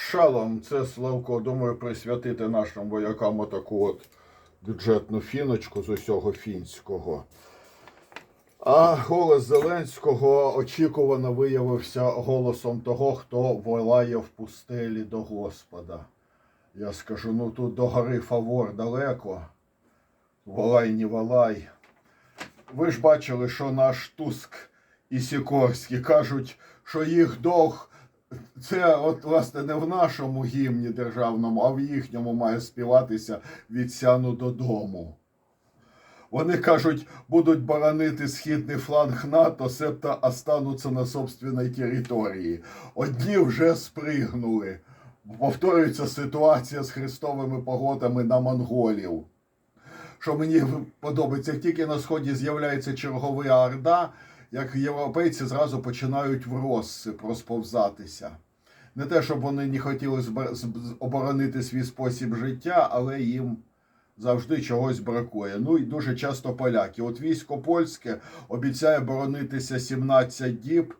Шалом, це Славко. Думаю, присвятити нашим воякам отаку от бюджетну фіночку з усього фінського. А голос Зеленського очікувано виявився голосом того, хто волає в пустелі до Господа. Я скажу, ну тут до гори Фавор далеко. Волай, не волай. Ви ж бачили, що наш Туск і Сікорський кажуть, що їх долг це от власне не в нашому гімні державному, а в їхньому має співатися від сяну додому. Вони кажуть, будуть боронити східний фланг НАТО, себто остануться на собственній території. Одні вже спригнули. Повторюється ситуація з хрестовими погодами на монголів. Що мені подобається, як тільки на сході з'являється чергова орда, як європейці зразу починають в розсип розповзатися. Не те, щоб вони не хотіли оборонити свій спосіб життя, але їм завжди чогось бракує. Ну і дуже часто поляки. От військо польське обіцяє боронитися 17 діб,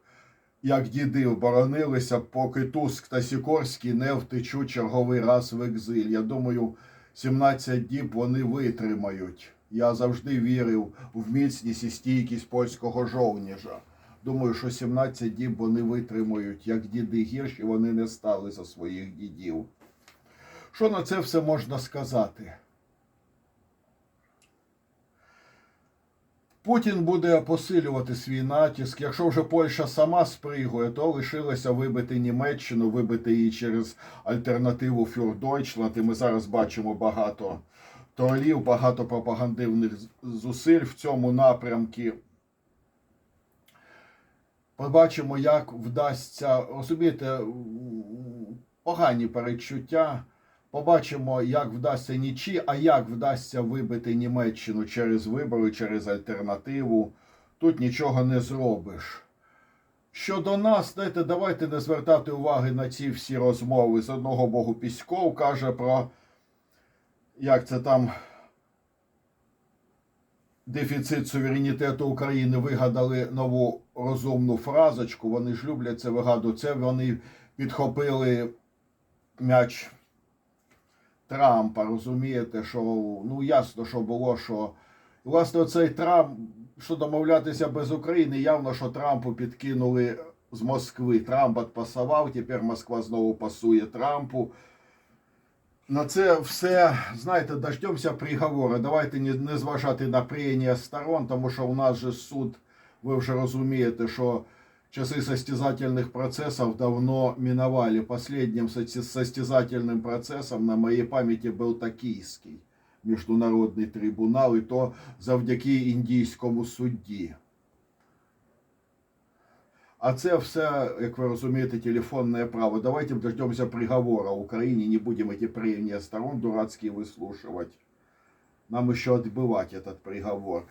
як діди боронилися, поки Туск та Сікорський не втечуть черговий раз в екзиль. Я думаю, 17 діб вони витримають. Я завжди вірив в міцність і стійкість польського жовніжа. Думаю, що 17 діб вони витримають, як діди гірші, вони не стали за своїх дідів. Що на це все можна сказати? Путін буде посилювати свій натиск. Якщо вже Польща сама спригує, то лишилося вибити Німеччину, вибити її через альтернативу Фюр Дойчланд. І ми зараз бачимо багато тролів, багато пропагандивних зусиль в цьому напрямку. Побачимо, як вдасться, розумієте, погані передчуття. Побачимо, як вдасться нічі, а як вдасться вибити Німеччину через вибори, через альтернативу. Тут нічого не зробиш. Щодо нас, знаєте, давайте не звертати уваги на ці всі розмови. З одного боку, Піськов каже про як це там дефіцит суверенітету України вигадали нову розумну фразочку. Вони ж люблять це вигадувати. Це вони підхопили м'яч Трампа. Розумієте, що ну ясно, що було, що власне цей Трамп, що домовлятися без України, явно, що Трампу підкинули з Москви. Трамп отпасував, тепер Москва знову пасує Трампу На це все, знаєте, дождемося приговору. Давайте не, не зважати на прения сторон, тому що у нас же суд, ви вже розумієте, що часи состязательных процессов давно миновали. Последним соти- состязательным процессом на моей памяти был Токийский міжнародний трибунал, і то завдяки індійському судді. А це все, як ви розумієте, телефонне право. Давайте дождемся приговора Україні, не будемо эти прения сторон дурацкие выслушивать. Нам ще відбивати этот приговор.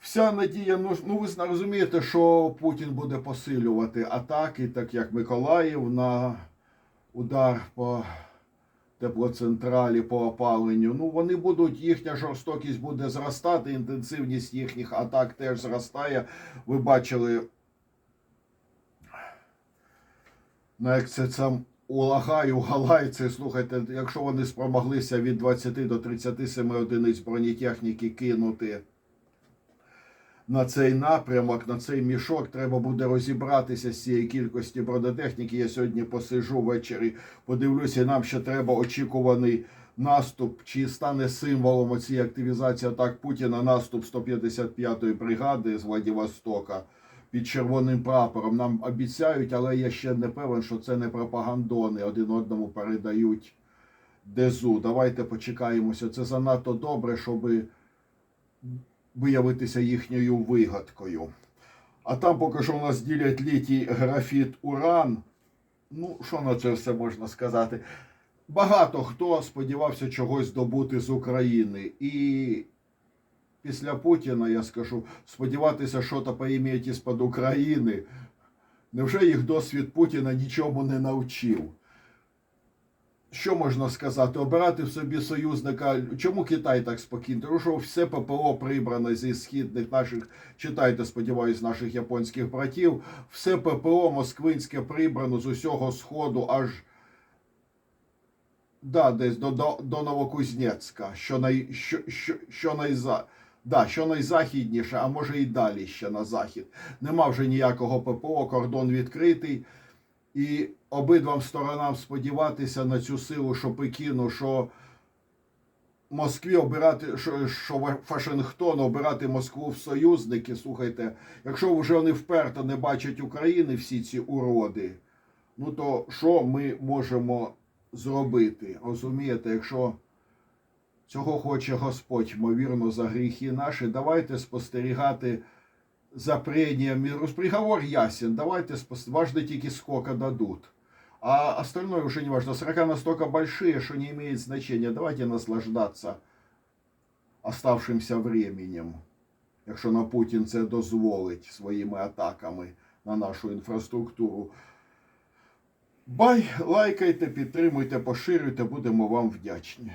Вся надія, ну, ну ви зна- розумієте, що Путін буде посилювати атаки, так як Миколаїв на удар по теплоцентралі, по опаленню. Ну, вони будуть, їхня жорстокість буде зростати, інтенсивність їхніх атак теж зростає. Ви бачили, Ну, як це там улагаю, галайці, слухайте, якщо вони спромоглися від 20 до 37 одиниць бронетехніки кинути на цей напрямок, на цей мішок, треба буде розібратися з цієї кількості бронетехніки. Я сьогодні посижу ввечері, подивлюся, нам ще треба очікуваний наступ, чи стане символом цієї активізації атак Путіна наступ 155-ї бригади з Владивостока під червоним прапором. Нам обіцяють, але я ще не певен, що це не пропагандони один одному передають дезу. Давайте почекаємося. Це занадто добре, щоби виявитися їхньою вигадкою. А там поки що у нас ділять літій графіт уран. Ну, що на це все можна сказати? Багато хто сподівався чогось здобути з України. І після Путіна, я скажу, сподіватися, що то поім'ять із-под України. Невже їх досвід Путіна нічому не навчив? що можна сказати? Обирати в собі союзника. Чому Китай так спокійно? Тому що все ППО прибрано зі східних наших, читайте, сподіваюсь, наших японських братів. Все ППО москвинське прибрано з усього сходу аж Да, десь до, до, до Новокузнецька, що, най, що, що, що, найза, да, що найзахідніше, а може і далі ще на захід. Нема вже ніякого ППО, кордон відкритий. І обидвам сторонам сподіватися на цю силу, що Пекіну, що Москві обирати, що, що Вашингтон обирати Москву в союзники. Слухайте, якщо вже вони вперто не бачать України всі ці уроди, ну то що ми можемо зробити? Розумієте, якщо цього хоче Господь, ймовірно, за гріхи наші, давайте спостерігати за прением миру. Приговор ясен, давайте важно тільки сколько дадут. А остальное уже не важно. Срока настолько большие, что не имеет значения. Давайте наслаждаться оставшимся временем, якщо на Путін це дозволить своїми атаками на нашу інфраструктуру. Бай, лайкайте, підтримуйте, поширюйте, будемо вам вдячні.